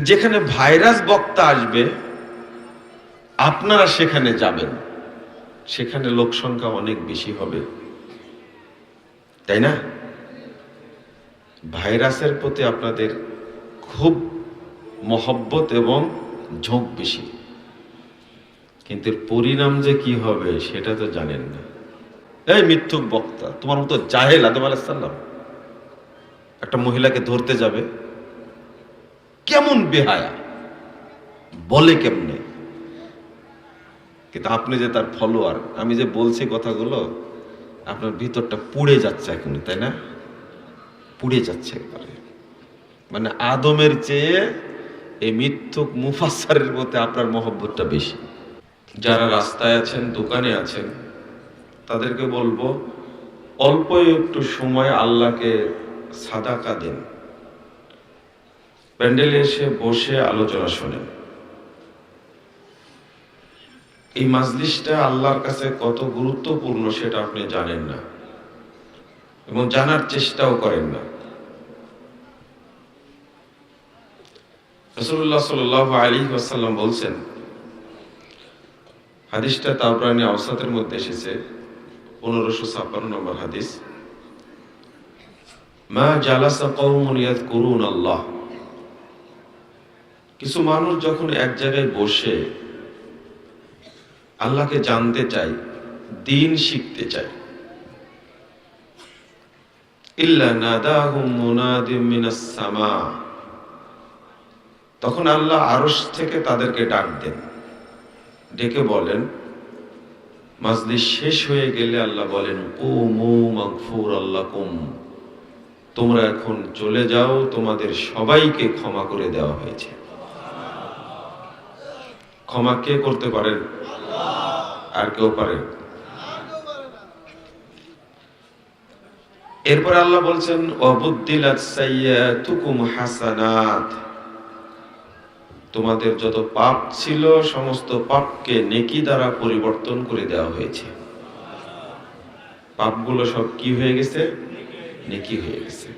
যেখানে ভাইরাস বক্তা আসবে, আপনারা সেখানে যাবেন। সেখানে লোক সংখ্যা অনেক বেশি হবে। তাই না? ভাইরাসের প্রতি আপনাদের খুব মহব্বত এবং ঝোঁক বেশি। কিন্তু পরিণাম যে কি হবে, সেটা তো জানেন না। এই মিথ্যুক বক্তা, তোমার মতো জাহেল আদম আলাহিসাল্লাম একটা মহিলাকে ধরতে যাবে কেমন বেহায়া? বলে কেমনে? কিন্তু আপনি যে তার ফলোয়ার আমি যে বলছি কথাগুলো, আপনার ভিতরটা পুড়ে যাচ্ছে এখন তাই না? পুড়ে যাচ্ছে একবারে। মানে আদমের চেয়ে এই মিথ্যুক মুফাসারের মধ্যে আপনার মহব্বতটা বেশি। যারা রাস্তায় আছেন, দোকানে আছেন, তাদেরকে বলব, অল্প একটু সময় আল্লাহকে সাদাকা দেন। প্যান্ডেলে এসে বসে আলোচনা শোনেন। এই মাজলিসটা আল্লাহর কাছে কত গুরুত্বপূর্ণ সেটা আপনি জানেন না। এবং জানার চেষ্টাও করেন না। রসুল্লাহ সাল আলী ওয়াসাল্লাম বলছেন, হাদিসটা তাবরানি আওসাতের মধ্যে এসেছে, পনেরোশো ছাপ্পান্ন নম্বর হাদিস। মা জালাসা কওমুন ইয়াযকুরুন আল্লাহ কিছু মানুষ যখন এক জায়গায় বসে আল্লাহকে জানতে চায়, দিন শিখতে চায়। তখন আল্লাহ আরশ থেকে তাদেরকে ডাক দেন। ডেকে বলেন, মাজলিস শেষ হয়ে গেলে আল্লাহ বলেন ও মু মাগফুর আল্লাহ কুম তোমরা এখন চলে যাও, তোমাদের সবাইকে ক্ষমা করে দেওয়া হয়েছে। ক্ষমা কে করতে পারেন আর কেউ পারে? এরপর আল্লাহ বলছেন অবুদ্দিলাত সাইয়াতুকুম হাসানাত। তোমাদের যত পাপ ছিল সমস্ত পাপকে নেকি দ্বারা পরিবর্তন করে দেওয়া হয়েছে। পাপগুলো সব কি হয়ে গেছে? নেকি হয়ে গেছে।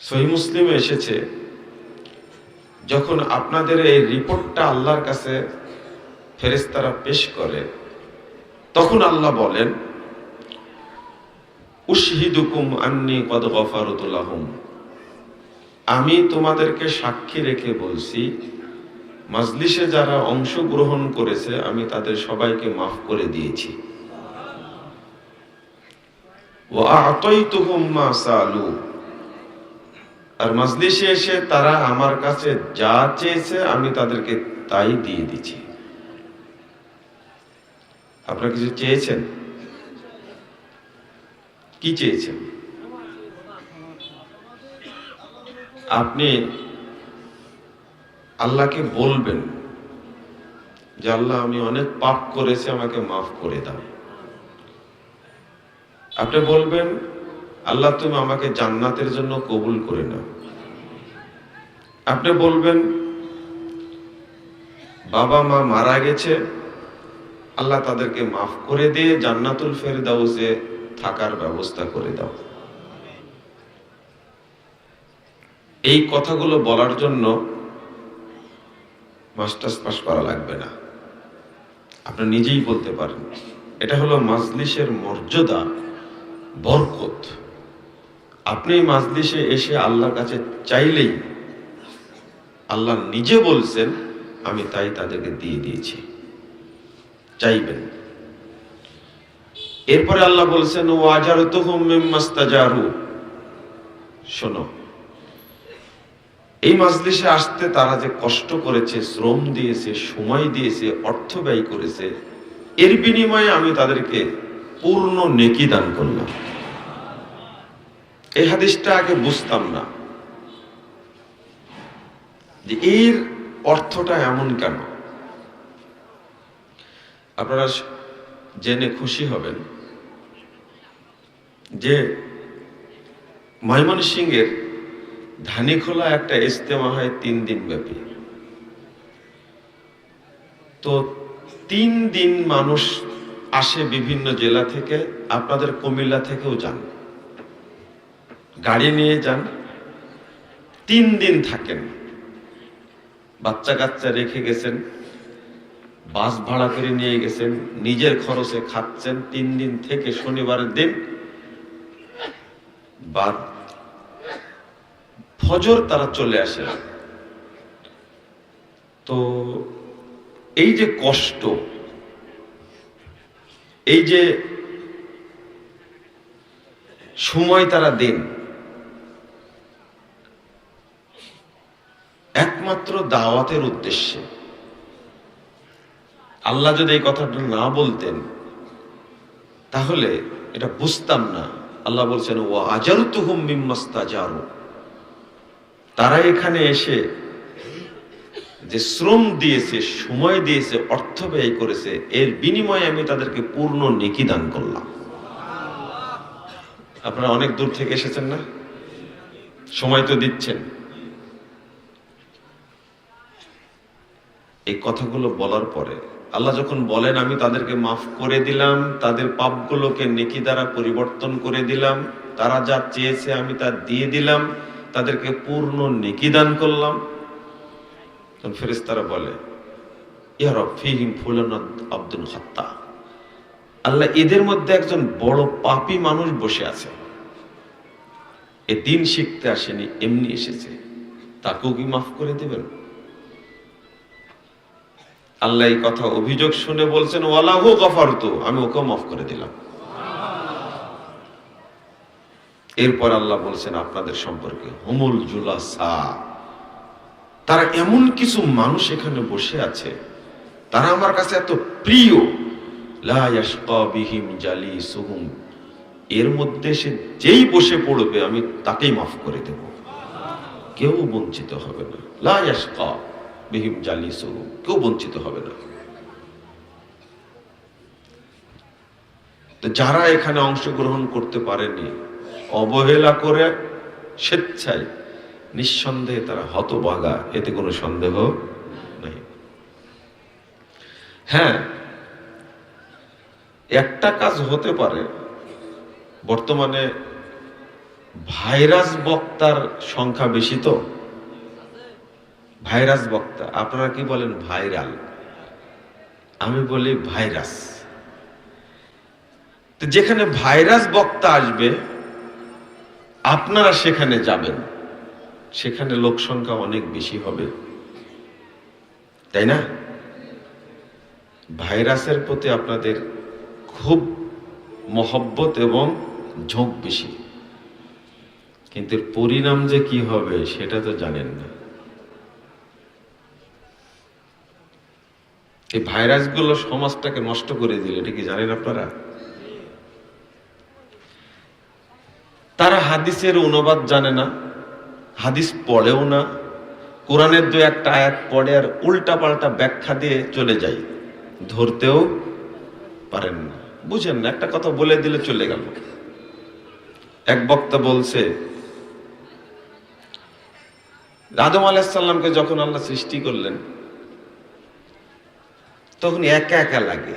সহি মুসলিমে এসেছে যখন আপনাদের এই রিপোর্টটা আল্লাহর কাছে ফেরেস্তারা পেশ করে, তখন আল্লাহ বলেন, উশহিদুকুম আন্নি কদ গফারতুল্লাহম আমি তোমাদেরকে সাক্ষী রেখে বলছি, মাজলিসে যারা অংশগ্রহণ করেছে, আমি তাদের সবাইকে মাফ করে দিয়েছি। ও আতইতুহুম মা সালু। আর মাজলিসে এসে তারা আমার কাছে যা চেয়েছে আমি তাদেরকে তাই দিয়ে দিচ্ছি। আপনারা কিছু চেয়েছেন? কি চেয়েছেন? আপনি আল্লাহকে বলবেন যে, আল্লাহ, আমি অনেক পাপ করেছি, আমাকে মাফ করে দাও। আপনি বলবেন আল্লাহ তুমি আমাকে জান্নাতের জন্য কবুল করে নাও। আপনি বলবেন, বাবা মা মারা গেছে, আল্লাহ তাদেরকে মাফ করে দিয়ে জান্নাতুল ফের দাও ফেরদাউসে থাকার ব্যবস্থা করে দাও। এই কথাগুলো বলার জন্য মাস্টার্স পাস করা লাগবে না। আপনি নিজেই বলতে পারেন, এটা হলো মাজলিসের মর্যাদা, বরকত। আপনি মাজলিসে এসে আল্লাহর কাছে চাইলেই আল্লাহ নিজে বলছেন, আমি তাই তাদেরকে দিয়ে দিয়েছি। চাইবেন। এরপরে আল্লাহ বলছেন ও আজার তো শোনো, এই মাজলিসে আসতে তারা যে কষ্ট করেছে, শ্রম দিয়েছে, সময় দিয়েছে, অর্থ ব্যয় করেছে, এর বিনিময়ে আমি তাদেরকে পূর্ণ নেকি দান করলাম। এই হাদিসটা আগে বুঝতাম না। যে এর অর্থটা এমন কেন? আপনারা জেনে খুশি হবেন যে ময়মনসিংহের ধানিখোলা একটা ইস্তেমা হয় তিন দিন ব্যাপী। তো তিন দিন মানুষ আসে বিভিন্ন জেলা থেকে, আপনাদের কুমিল্লা থেকেও যান। গাড়ি নিয়ে যান। তিন দিন থাকেন। বাচ্চা কাচ্চা রেখে গেছেন। বাস ভাড়া করে নিয়ে গেছেন। নিজের খরচে খাচ্ছেন। তিন দিন থেকে শনিবারের দিন বাদ। ফজর তারা চলে আসে তো এই যে কষ্ট, এই যে সময় তারা দেন একমাত্র দাওয়াতের উদ্দেশ্যে। আল্লাহ যদি এই কথাটা না বলতেন, তাহলে এটা বুঝতাম না। আল্লাহ বলছেন ও আজাল তুহুম মিম্মাস্তাজারু। তারা এখানে এসে যে শ্রম দিয়েছে, সময় দিয়েছে, অর্থ ব্যয় করেছে, এর বিনিময়ে আমি তাদেরকে পূর্ণ নেকি দান করলাম। আপনারা অনেক দূর থেকে এসেছেন না? সময় তো দিচ্ছেন। এই কথাগুলো বলার পরে আল্লাহ যখন বলেন, আমি তাদেরকে মাফ করে দিলাম, তাদের পাপগুলোকে নেকি দ্বারা পরিবর্তন করে দিলাম, তারা যা চেয়েছে আমি তা দিয়ে দিলাম, তাদেরকে পূর্ণ নেকি দান করলাম। তখন ফেরেশতারা বলে রব, ফিহিম ফুলান আব্দুল হত্যা আল্লাহ এদের মধ্যে একজন বড় পাপী মানুষ বসে আছে। এ দিন শিখতে আসেনি, এমনি এসেছে। তাকেও কি মাফ করে দেবেন? আল্লাহ এই কথা অভিযোগ শুনে বলছেন, ওয়ালাহু গফারতু। আমি ওকে মাফ করে দিলাম। এরপর আল্লাহ বলছেন, আপনাদের সম্পর্কে হুমুল জুলাসা। তারা এমন কিছু মানুষ এখানে বসে আছে, তারা আমার কাছে এত প্রিয়। বিহিম জালিসুহুম। এর মধ্যে সে যেই বসে পড়বে, আমি তাকেই মাফ করে দেব। কেউ বঞ্চিত হবে না। লা ইয়াশকা। বিহিম জালিসুহুম কেউ বঞ্চিত হবে না। যারা এখানে অংশগ্রহণ করতে পারেনি, অবহেলা করে স্বেচ্ছায় নিঃসন্দেহে তারা হতবাগা এতে কোনো সন্দেহ নেই। হ্যাঁ একটা কাজ হতে পারে, বর্তমানে ভাইরাস বক্তার সংখ্যা বেশি তো। ভাইরাস বক্তা। আপনারা কি বলেন ভাইরাল? আমি বলি ভাইরাস। তো যেখানে ভাইরাস বক্তা আসবে, আপনারা সেখানে যাবেন। সেখানে লোক সংখ্যা অনেক বেশি হবে। তাই না? ভাইরাসের প্রতি আপনাদের খুব মহব্বত এবং ঝোঁক বেশি। কিন্তু পরিণাম যে কি হবে, সেটা তো জানেন না। এই ভাইরাসগুলো সমাজটাকে নষ্ট করে দিল, এটা কি জানেন আপনারা? তারা হাদিসের অনুবাদ জানে না, হাদিস পড়েও না, কোরআনের দু একটা আয়াত পড়ে আর উল্টা পাল্টা ব্যাখ্যা দিয়ে চলে যায়, ধরতেও পারেন না। বুঝেন না, একটা কথা বলে দিলে চলে গেল। এক বক্তা বলছে, আদম আলাহিসাল্লামকে যখন আল্লাহ সৃষ্টি করলেন তখন একা একা লাগে।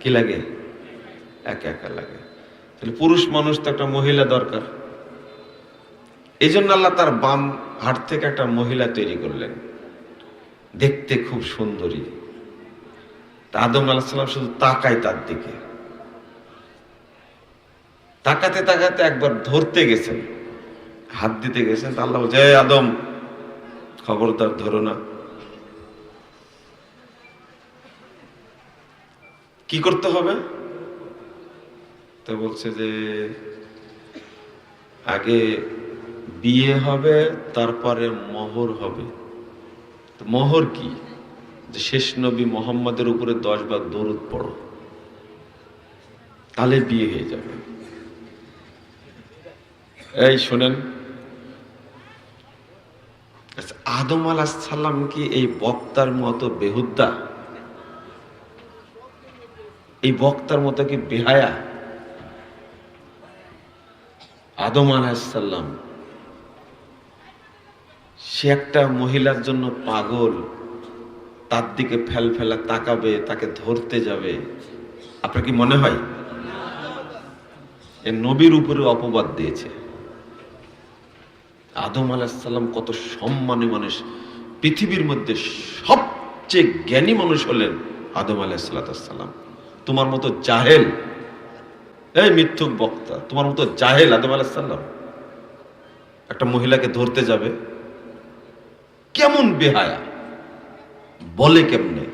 কি লাগে? একা একা লাগে। তাহলে পুরুষ মানুষ তো একটা মহিলা দরকার। এই জন্য আল্লাহ তার বাম হাট থেকে একটা মহিলা তৈরি করলেন। দেখতে খুব সুন্দরী। আদম আলাহিসাল্লাম শুধু তাকায় তার দিকে। তাকাতে তাকাতে একবার ধরতে গেছেন। হাত দিতে গেছেন আল্লাহ জয় আদম, খবরদার ধরো না। কি করতে হবে? তো বলছে যে আগে বিয়ে হবে তারপরে মোহর হবে। তো মোহর কি? যে শেষ নবী মোহাম্মদের উপরে দশ বার দরুদ পড়ো। তাহলে বিয়ে হয়ে যাবে। এই শোনেন আচ্ছা, আদম আলাহ সাল্লাম কি এই বক্তার মতো বেহুদ্দা এই বক্তার মতো কি বেহায়া? আদম আলাহিসাল্লাম সে একটা মহিলার জন্য পাগল, তার দিকে ফেল ফেলা তাকাবে, তাকে ধরতে যাবে। আপনার কি মনে হয়? এ নবীর উপরে অপবাদ দিয়েছে। আদম আলাহিসাল্লাম কত সম্মানী মানুষ, পৃথিবীর মধ্যে সবচেয়ে জ্ঞানী মানুষ হলেন আদম আলাহিসাল্লাম তোমার মতো জাহেল। এই মিথ্যুক বক্তা, তোমার মতো জাহেল আদম আলাহিসাল্লাম একটা মহিলাকে ধরতে যাবে। কেমন বেহায়া। বলে কেমনে?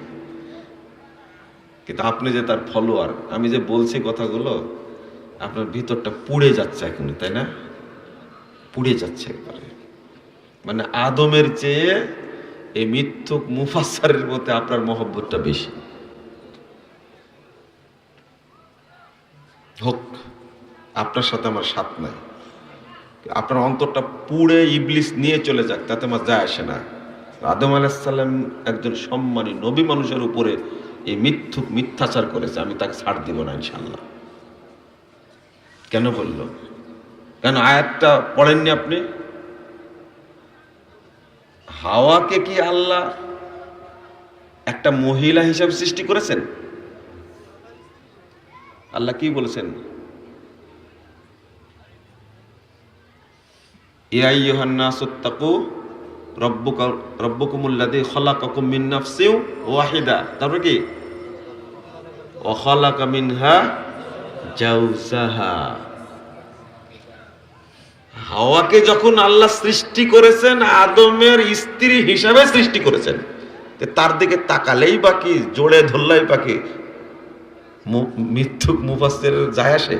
কিন্তু আপনি যে তার ফলোয়ার, আমি যে বলছি কথাগুলো, আপনার ভিতরটা পুড়ে যাচ্ছে এখন, তাই না? পুড়ে যাচ্ছে একবারে। মানে আদমের চেয়ে এই মিথ্যুক মুফাসারের মধ্যে আপনার মহব্বতটা বেশি। হোক, আপনার সাথে আমার সাথ নাই। আপনার অন্তরটা পুড়ে ইবলিস নিয়ে চলে যাক, তাতে আমার যায় আসে না। আদম আলাহিসাল্লাম একজন সম্মানী নবী মানুষের উপরে এই মিথ্যুক মিথ্যাচার করেছে, আমি তাকে ছাড় দিব না ইনশাল্লাহ কেন বলল? কেন আয়াতটা পড়েননি আপনি? হাওয়াকে কি আল্লাহ একটা মহিলা হিসাবে সৃষ্টি করেছেন? আল্লাহ কি বলেছেন? ওয়াহিদা। তারপর কি? হাওয়াকে যখন আল্লাহ সৃষ্টি করেছেন, আদমের স্ত্রী হিসাবে সৃষ্টি করেছেন তার দিকে তাকালেই বাকি জোড়ে ধরলাই মু- মিথ্যুক মুফাসের যায় আসে?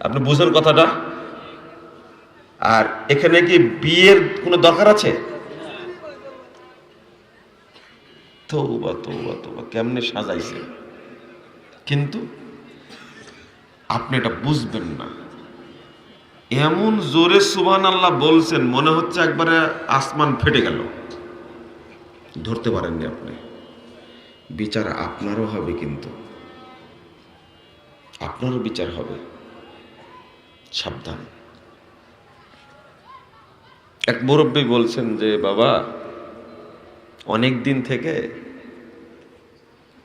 আপনি বুঝেন কথাটা? আর এখানে কি বিয়ের কোনো দরকার আছে? তৌবা তৌবা তৌবা, কেমনে সাজাইছে? কিন্তু আপনি এটা বুঝবেন না। এমন জোরে সুবান আল্লাহ বলছেন, মনে হচ্ছে একবারে আসমান ফেটে গেল। ধরতে পারেননি আপনি। বিচার আপনারও হবে কিন্তু। আপনারও বিচার হবে। সাবধান। এক মুরব্বী বলছেন যে, বাবা, অনেক দিন থেকে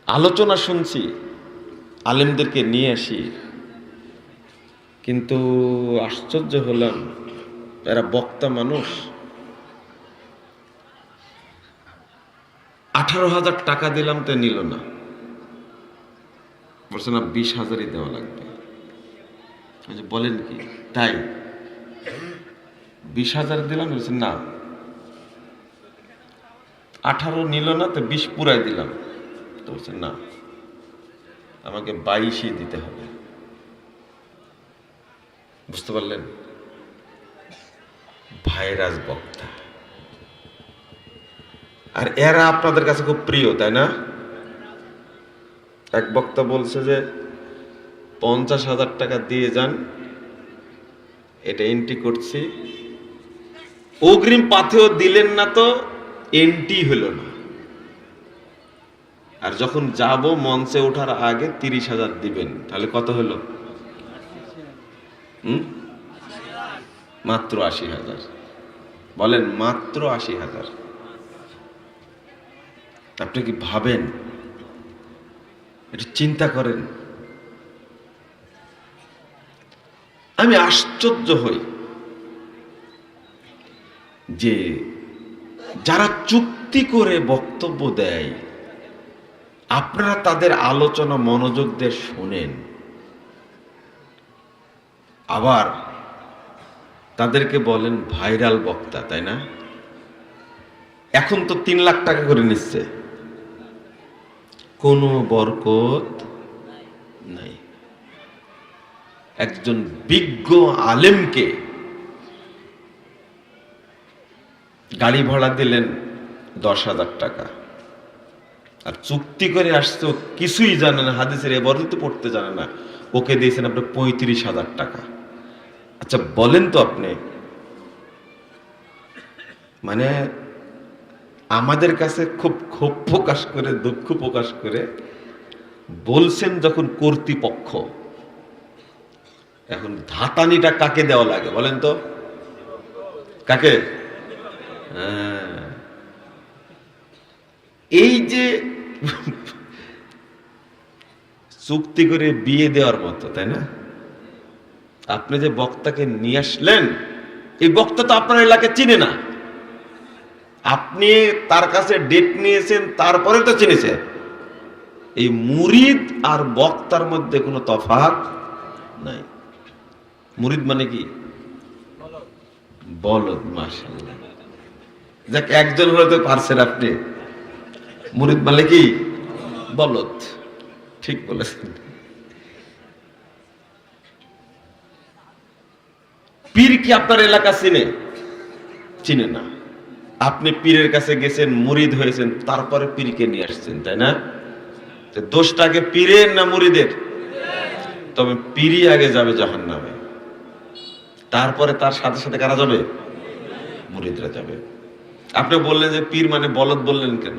আলোচনা শুনছি, আলেমদেরকে নিয়ে আসি। কিন্তু আশ্চর্য হলাম, এরা বক্তা মানুষ। আঠারো হাজার টাকা দিলাম তো নিল না। বলছে না, বিশ হাজারই দেওয়া লাগবে। বলেন কি, তাই? বিশ হাজার দিলাম, বলছে না। আঠারো নিল না, তো বিশ পুরাই দিলাম। তো বলছে না, আমাকে বাইশই দিতে হবে। বুঝতে পারলেন? ভাইরাস বক্তা। আর এরা আপনাদের কাছে খুব প্রিয়, তাই না? এক বক্তা বলছে যে, পঞ্চাশ হাজার টাকা দিয়ে যান, এটা এন্ট্রি করছি। অগ্রিম পাথেও দিলেন না তো এন্ট্রি হলো না। আর যখন যাব মঞ্চে ওঠার আগে তিরিশ হাজার দিবেন, তাহলে কত হলো? মাত্র আশি হাজার। বলেন, মাত্র আশি হাজার। আপনি কি ভাবেন? একটু চিন্তা করেন। আমি আশ্চর্য হই যে যারা চুক্তি করে বক্তব্য দেয়, আপনারা তাদের আলোচনা মনোযোগ দিয়ে শোনেন। আবার তাদেরকে বলেন, ভাইরাল বক্তা তাই না? এখন তো তিন লাখ টাকা করে নিচ্ছে। কোনো বরকত নাই। একজন বিজ্ঞ আলেমকে গাড়ি ভাড়া দিলেন দশ হাজার টাকা। আর চুক্তি করে আসছে কিছুই জানে না, হাদিসের এবারও তো পড়তে জানে না। ওকে দিয়েছেন আপনি পঁয়ত্রিশ হাজার টাকা। আচ্ছা বলেন তো আপনি। মানে আমাদের কাছে খুব ক্ষোভ প্রকাশ করে, দুঃখ প্রকাশ করে বলছেন যখন কর্তৃপক্ষ, এখন ধাতানিটা কাকে দেওয়া লাগে বলেন তো? কাকে? হ্যাঁ। এই যে চুক্তি করে বিয়ে দেওয়ার মতো, তাই না? আপনি যে বক্তাকে নিয়ে আসলেন, এই বক্তা তো আপনার এলাকায় চিনে না। আপনি তার কাছে ডেট নিয়েছেন, তারপরে তো চিনেছে এই মুরিদ আর বক্তার মধ্যে কোনো তফাৎ নাই। মুরিদ মানে কি? বলদ মাশাল্লাহ যাক, একজন হলে তো পারছেন আপনি। মুরিদ মানে কি? বলদ। ঠিক বলেছেন। পীর কি আপনার এলাকা চিনে? চিনে না। আপনি পীরের কাছে গেছেন, মুরিদ হয়েছেন, তারপরে পীরকে নিয়ে আসছেন, তাই না? দোষটাকে পীরের না মুরিদের? তবে পীরই আগে যাবে জাহান নামে তারপরে তার সাথে সাথে কারা যাবে? মুরিদরা যাবে। আপনি বললেন যে পীর মানে বলদ বললেন কেন?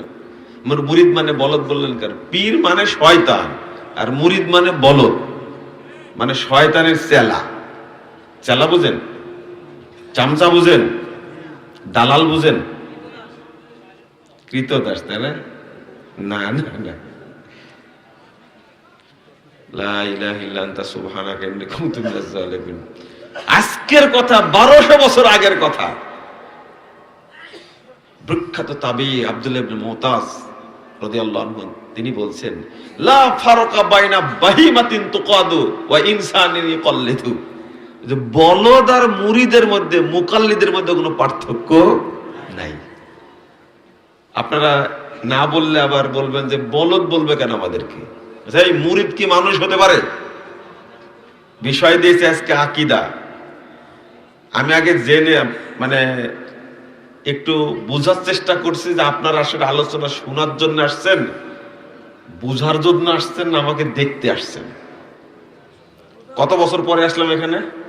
মানে মুরিদ মানে বলদ বললেন কেন? পীর মানে শয়তান, আর মুরিদ মানে বলদ মানে শয়তানের চেলা। চেলা বুঝেন? চামচা বুঝেন? দালাল বুঝেন? কৃতদাস, তাই না? না না না। আজকের কথা, বারোশো বছর আগের কথা। বিখ্যাত তাবি ইবনে মুতাজ তিনি বলছেন, লা ফারাকা বাইনা বাহিমাতিন তুকাদু ওয়া ইনসানিন ইকাল্লিদু যে বলদ আর মুরিদের মধ্যে মুকাল্লিদের মধ্যে কোনো পার্থক্য নাই। আপনারা না বললে আবার বলবেন যে বলদ বলবে কেন আমাদেরকে? আচ্ছা, এই মুরিদ কি মানুষ হতে পারে? বিষয় দিয়েছে আজকে আকিদা। আমি আগে জেনে মানে একটু বোঝার চেষ্টা করছি যে আপনারা আসলে আলোচনা শোনার জন্য আসছেন বুঝার জন্য আসছেন আমাকে দেখতে আসছেন। কত বছর পরে আসলাম এখানে?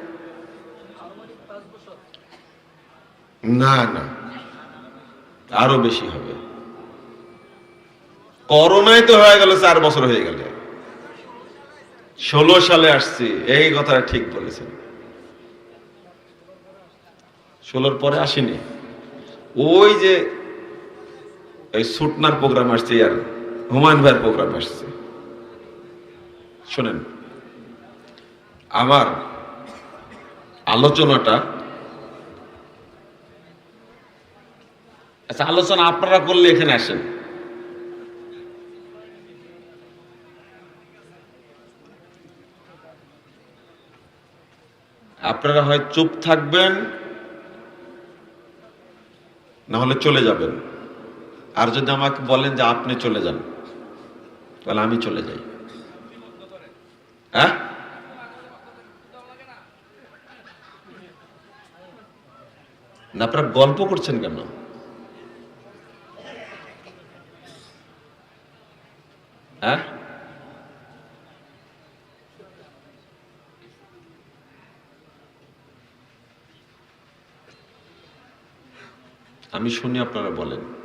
না না। আরও বেশি হবে। করোনায় তো হয়ে গেল চার বছর হয়ে গেল। ষোলো সালে আসছি, এই কথাটা ঠিক বলেছেন। ষোলোর পরে আসিনি। ওই যে এই সুটনার প্রোগ্রাম আসছে আর হুমায়ুন ভাইয়ের প্রোগ্রাম আসছে। শোনেন, আমার আলোচনাটা আচ্ছা আলোচনা আপনারা করলে এখানে আসেন। আপনারা হয় চুপ থাকবেন, না হলে চলে যাবেন। আর যদি আমাকে বলেন যে আপনি চলে যান, তাহলে আমি চলে যাই। হ্যাঁ? না, আপনারা গল্প করছেন কেন হ্যাঁ আমি শুনি আপনারা বলেন।